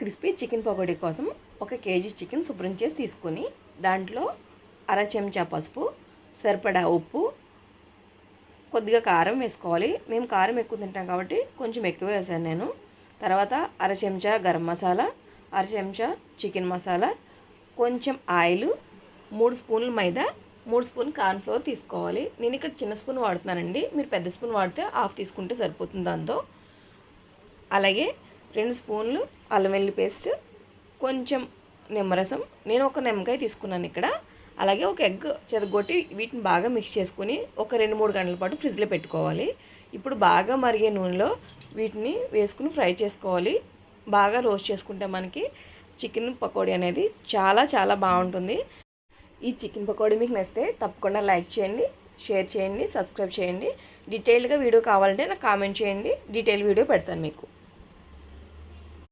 Crispy chicken pakodi కోసం ఒక KG chicken శుభ్రం చేసి తీసుకొని దాంట్లో అర చెంచా పసుపు సరిపడా ఉప్పు కొద్దిగా కారం వేసుకోవాలి. మేము కారం ఎక్కువ తింటాం కాబట్టి కొంచెం ఎక్కువ వేసాను నేను. తర్వాత అర చెంచా గరం మసాలా అర చెంచా చికెన్ మసాలా కొంచెం ఆయిల్ మూడు స్పూన్లు మైదా మూడు స్పూన్ కార్న్ఫ్లోర్ తీసుకోవాలి. నేను ఇక్కడ చిన్న స్పూన్ వాడుతున్నానండి. మీరు పెద్ద స్పూన్ వాడితే హాఫ్ తీసుకుంటే సరిపోతుంది దాంతో. అలాగే రెండు స్పూన్లు అల్లం వెల్లి పేస్ట్ కొంచెం నిమ్మరసం నేను ఒక నిమ్మకాయ తీసుకున్నాను ఇక్కడ. అలాగే ఒక ఎగ్ చెరగొట్టి వీటిని బాగా మిక్స్ చేసుకుని ఒక రెండు మూడు గంటల పాటు ఫ్రిడ్జ్లో పెట్టుకోవాలి. ఇప్పుడు బాగా మరిగే నూనెలో వీటిని వేసుకుని ఫ్రై చేసుకోవాలి. బాగా రోస్ట్ చేసుకుంటే మనకి చికెన్ పకోడీ అనేది చాలా చాలా బాగుంటుంది. ఈ చికెన్ పకోడీ మీకు నచ్చితే తప్పకుండా లైక్ చేయండి షేర్ చేయండి సబ్స్క్రైబ్ చేయండి. డీటెయిల్డ్గా వీడియో కావాలంటే నాకు కామెంట్ చేయండి. డీటెయిల్ వీడియో పెడతాను మీకు.